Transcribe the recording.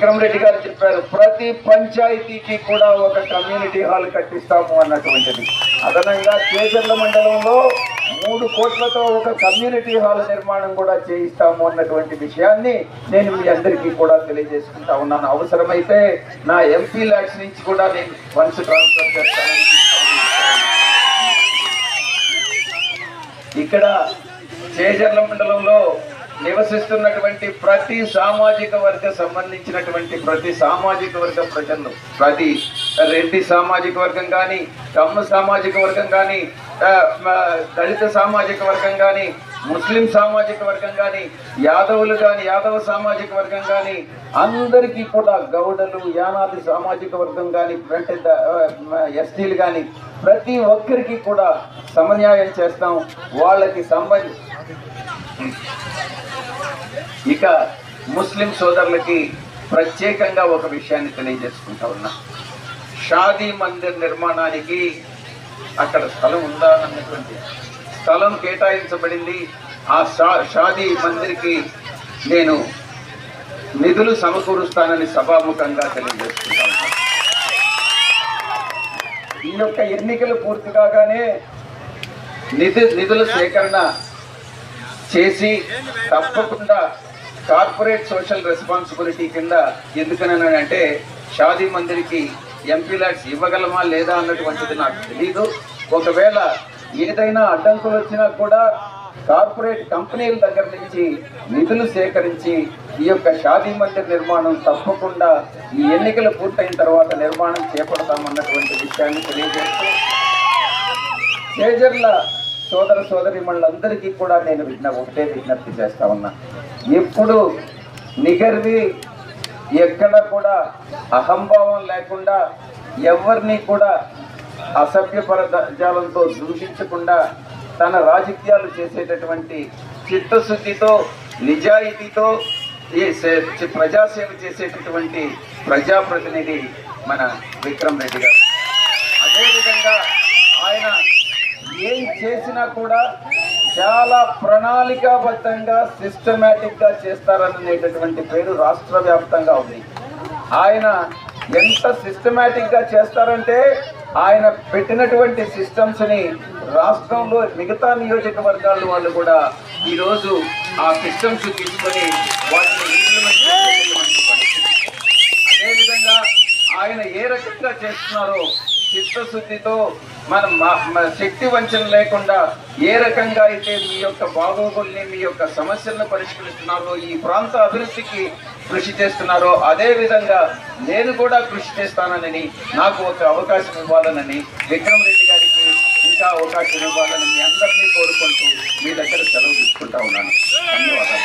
విక్రమరెడ్డి గారు చెప్పారు ప్రతి పంచాయతీకి కూడా ఒక కమ్యూనిటీ హాల్ కట్టిస్తాము అన్నటువంటిది. అదనంగా కేజర్ల మండలంలో మూడు కోట్లతో ఒక కమ్యూనిటీ హాల్ నిర్మాణం కూడా చేయిస్తాము అన్నటువంటి విషయాన్ని నేను మీ అందరికీ కూడా తెలియజేసుకుంటా ఉన్నాను. అవసరమైతే నా ఎంపీ ల్యాక్స్ నుంచి కూడా నేను ఫండ్స్ ట్రాన్స్ఫర్ చేస్తాను. ఇక్కడ చేజర్ల మండలంలో నివసిస్తున్నటువంటి ప్రతి సామాజిక వర్గ సంబంధించినటువంటి ప్రతి సామాజిక వర్గ ప్రజలు ప్రతి రెడ్డి సామాజిక వర్గం కానీ కమ్మ సామాజిక వర్గం కానీ దళిత సామాజిక వర్గం కానీ ముస్లిం సామాజిక వర్గం కానీ యాదవులు కానీ యాదవ సామాజిక వర్గం కానీ అందరికీ కూడా గౌడలు యానాది సామాజిక వర్గం కానీ అంటే ఎస్టీలు కానీ ప్రతి ఒక్కరికి కూడా సమన్యాయం చేస్తాం. వాళ్ళకి సంబంధించి ఇక ముస్లిం సోదరులకి ప్రత్యేకంగా ఒక విషయాన్ని తెలియజేసుకుంటా ఉన్నా. షాదీ మందిర్ నిర్మాణానికి అక్కడ స్థలం ఉందా అన్నటువంటి స్థలం కేటాయించబడింది. ఆ షా షాదీ మందిర్కి నేను నిధులు సమకూరుస్తానని సభాముఖంగా తెలియజేసుకుంటా ఈ యొక్క ఎన్నికలు పూర్తి కాగానే నిధు నిధుల సేకరణ చేసి తప్పకుండా కార్పొరేట్ సోషల్ రెస్పాన్సిబిలిటీ కింద ఎందుకనంటే షాదీ మందిరికి ఎంపీ ల్యాడ్స్ ఇవ్వగలమా లేదా అన్నటువంటిది నాకు తెలీదు. ఒకవేళ ఏదైనా అడ్డంకులు వచ్చినా కూడా కార్పొరేట్ కంపెనీల దగ్గర నుంచి నిధులు సేకరించి ఈ యొక్క షాదీ మందిర్ నిర్మాణం తప్పకుండా ఈ ఎన్నికలు పూర్తయిన తర్వాత నిర్మాణం చేపడతామన్నటువంటి విషయాన్ని తెలియజేస్తూ. చేజర్ల సోదర సోదరి మళ్ళందరికీ కూడా నేను విజ్ఞ ఒకటే విజ్ఞప్తి చేస్తా ఉన్నా. ఎప్పుడు నిగర్వి ఎక్కడ కూడా అహంభావం లేకుండా ఎవరిని కూడా అసభ్య జాలంతో దూషించకుండా తన రాజకీయాలు చేసేటటువంటి చిత్తశుద్ధితో నిజాయితీతో ఈ ప్రజాసేవ చేసేటటువంటి ప్రజాప్రతినిధి మన విక్రమ్ రెడ్డి గారు. అదేవిధంగా ఆయన ఏం చేసినా కూడా చాలా ప్రణాళికాబద్ధంగా సిస్టమేటిక్గా చేస్తారనేటటువంటి పేరు రాష్ట్ర వ్యాప్తంగా ఉంది. ఆయన ఎంత సిస్టమేటిక్గా చేస్తారంటే ఆయన పెట్టినటువంటి సిస్టమ్స్ని రాష్ట్రంలో మిగతా నియోజకవర్గాల వాళ్ళు కూడా ఈరోజు ఆ సిస్టమ్స్ తీసుకొని వాటిని ఇంప్లిమెంట్ అదేవిధంగా ఆయన ఏ రకంగా చేస్తున్నారో చిత్తశుద్ధితో మనం మా- మన శక్తి వంచన లేకుండా ఏ రకంగా అయితే మీ యొక్క బాగోగుల్ని మీ యొక్క సమస్యలను పరిష్కరిస్తున్నారో ఈ ప్రాంత అభివృద్ధికి కృషి చేస్తున్నారో అదే విధంగా నేను కూడా కృషి చేస్తానని నాకు ఒక అవకాశం ఇవ్వాలనని విక్రమ్ రెడ్డి గారికి ఇంకా అవకాశం ఇవ్వాలని మీ అందరినీ కోరుకుంటూ మీ దగ్గర సెలవు తీసుకుంటా ఉన్నాను. ధన్యవాదాలు.